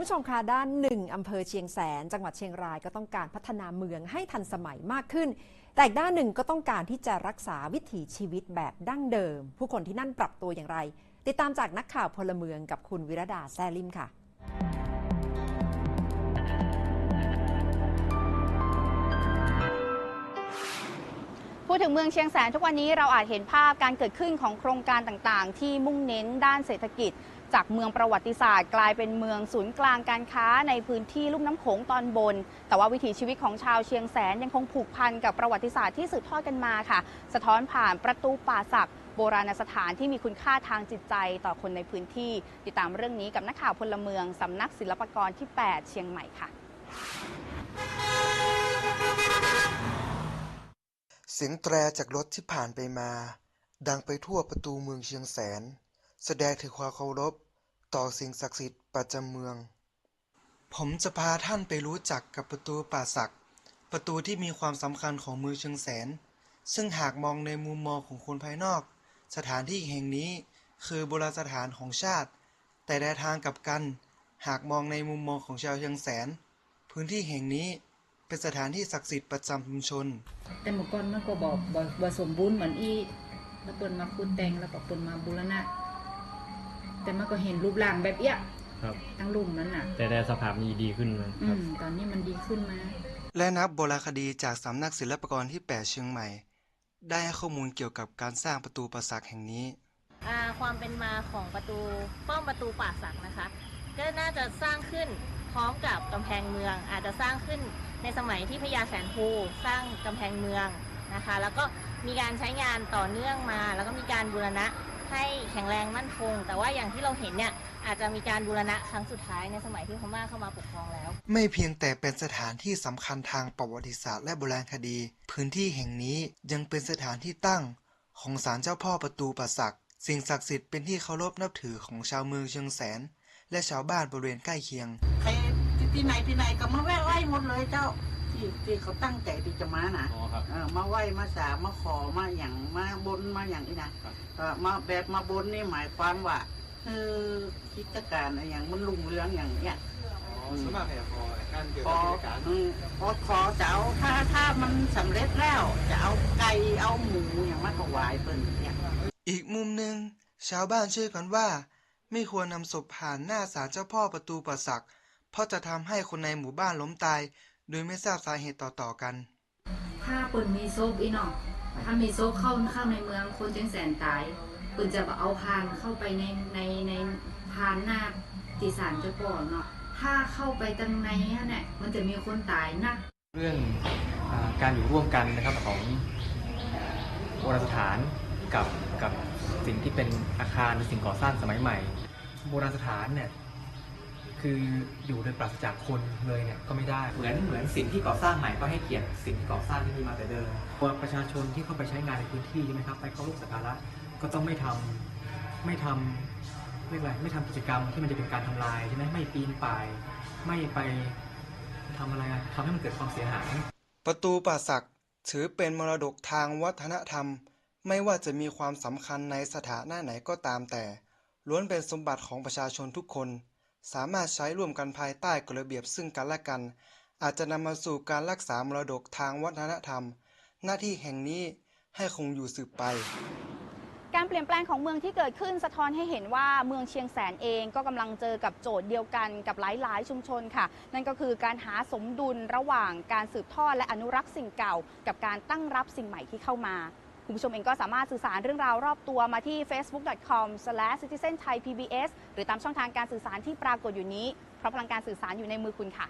คุณผู้ชมคะด้านหนึ่งอำเภอเชียงแสน จังหวัดเชียงรายก็ต้องการพัฒนาเมืองให้ทันสมัยมากขึ้น แต่อีกด้านหนึ่งก็ต้องการที่จะรักษาวิถีชีวิตแบบดั้งเดิม ผู้คนที่นั่นปรับตัวอย่างไร ติดตามจากนักข่าวพลเมืองกับคุณวิรดาแซลิมค่ะ พูดถึงเมืองเชียงแสนทุกวันนี้เราอาจเห็นภาพการเกิดขึ้นของโครงการต่างๆ ที่มุ่งเน้นด้านเศรษฐกิจ จากเมืองประวัติศาสตร์ กลายเป็นเมืองศูนย์กลางการค้าในพื้นที่ลุ่มน้ำโขงตอนบน แต่ว่าวิถีชีวิตของชาวเชียงแสนยังคงผูกพันกับประวัติศาสตร์ที่สืบทอดกันมาค่ะ สะท้อนผ่านประตูป่าศักโบราณสถานที่มีคุณค่าทางจิตใจต่อคนในพื้นที่ ติดตามเรื่องนี้กับนักข่าวพลเมืองสำนักศิลปากรที่ 8 เชียงใหม่ค่ะเสียงแตรจากรถที่ผ่านไปมา ดังไปทั่วประตูเมืองเชียงแสน แสดงถึงความเคารพต่อสิ่งศักดิ์สิทธิ์ประจำเมือง ผมจะพาท่านไปรู้จักกับประตูป่าศัก ประตูที่มีความสำคัญของเมืองเชียงแสน ซึ่งหากมองในมุมมองของคนภายนอก สถานที่แห่งนี้คือโบราณสถานของชาติ แต่ในทางกลับกัน หากมองในมุมมองของชาวเชียงแสน พื้นที่แห่งนี้เป็นสถานที่ศักดิ์สิทธิ์ประจำชุมชน แต่เมื่อก่อนมันก็บอกบ่บ่สมบูรณ์เหมือนอีแล้วเปิ่นมาขุดแตงแล้วก็เปิ่นมาบูรณะ แต่มันก็เห็นรูปร่างแบบเอี้ยครับ ทั้งลุ่มนั้นน่ะ แต่แต่สภาพมีดีขึ้นไหมอืครับ ม ตอนนี้มันดีขึ้นมา และนักโบราณคดีจากสำนักศิลปากรที่ 8 เชียงใหม่ ได้ให้ข้อมูลเกี่ยวกับการสร้างประตูปราสาทแห่งนี้ อ่าความเป็นมาของประตูป้อมประตูป่าสักนะคะ ก็น่าจะสร้างขึ้นพร้อมกับกำแพงเมือง อาจจะสร้างขึ้นในสมัยที่พญาแสนภูสร้างกำแพงเมืองนะคะ แล้วก็มีการใช้งานต่อเนื่องมา แล้วก็มีการบูรณะ ให้แข็งแรงมั่นคง แต่ว่าอย่างที่เราเห็นเนี่ยอาจจะมีการบูรณะครั้งสุดท้ายในสมัยที่พม่าเข้ามาปกครองแล้ว ไม่เพียงแต่เป็นสถานที่สำคัญทางประวัติศาสตร์และโบราณคดี พื้นที่แห่งนี้ยังเป็นสถานที่ตั้ง ของศาลเจ้าพ่อประตูปราสักสิ่งศักดิ์สิทธิ์เป็นที่เคารพนับถือของชาวเมืองเชียงแสน และชาวบ้านบริเวณใกล้เคียงใครที่ที่ไหนที่ไหนก็มาแวะไหว้หมดเลยเจ้า ที่ที่เขาตั้งใจที่จะมานะอ๋อครับ เออมาไหว้มาสามาขอมาอย่างมาบนมาอย่างนี้นะเออมาแบบมาบนนี่หมายความว่าคือกิจการอะไรอย่างมันลุ่งเรืองอย่างเนี้ยสมัครแห่พอการเกี่ยวพกับอกิจการอืมพอขอจะเอาถ้าถ้ามันสำเร็จแล้วจะเอาไก่เอาหมูอย่างมาถวายเปิ้นเนี่ย อีกมุมหนึ่งชาวบ้านเชื่อกันว่า ไม่ควรนำศพผ่านหน้าศาลเจ้าพ่อประตูปราสักเพราะจะทำให้คนในหมู่บ้านล้มตาย โดยไม่ทราบสาเหตุต่อๆกัน ถ้าเปิ่นมีโซบอีเนาะถ้ามีโซบเข้าเข้าในเมืองคนจังแสนตายเปิ่นจะเอาพานเข้าไปในในในพานหน้าตีสารเจ้าพ่อเนาะถ้าเข้าไปตังในนั่นแหละมันจะมีคนตายนะเรื่องอาการอยู่ร่วมกันนะครับของโบราณสถานกับกับสิ่งที่เป็นอาคารหรือสิ่งก่อสร้างสมัยใหม่ โบราณสถานเนี่ย คืออยู่โดยปราศจากคนเลยเนี่ยก็ไม่ได้ เหมือนเหมือนสิ่งที่ก่อสร้างใหม่ก็ให้เกียรติสิ่งที่ก่อสร้างที่มีมาแต่เดิมตัวประชาชนที่เข้าไปใช้งานในพื้นที่ใช่ไหมครับไปเคารพสักการะก็ต้องไม่ทำไม่ทำเรียกอะไรไม่ทำกิจกรรมที่มันจะเป็นการทำลายใช่ไหมไม่ปีนป่าย ไม่ไปทำอะไรอะทำให้มันเกิดความเสียหาย ประตูป่าสักถือเป็นมรดกทางวัฒนธรรม ไม่ว่าจะมีความสำคัญในสถานะไหนก็ตามแต่ ล้วนเป็นสมบัติของประชาชนทุกคน สามารถใช้ร่วมกันภายใต้กฎระเบียบซึ่งกันและกัน อาจจะนำมาสู่การรักษามรดกทางวัฒนธรรม หน้าที่แห่งนี้ให้คงอยู่สืบไป การเปลี่ยนแปลงของเมืองที่เกิดขึ้นสะท้อนให้เห็นว่าเมืองเชียงแสนเองก็กำลังเจอกับโจทย์เดียวกันกับหลาย ๆ ชุมชนค่ะ นั่นก็คือการหาสมดุลระหว่างการสืบทอดและอนุรักษ์สิ่งเก่า กับการตั้งรับสิ่งใหม่ที่เข้ามา คุณผู้ชมเองก็สามารถสื่อสารเรื่องราวรอบตัวมาที่ facebook.com/citizenthaipbs หรือตามช่องทางการสื่อสารที่ปรากฏอยู่นี้ เพราะพลังการสื่อสารอยู่ในมือคุณค่ะ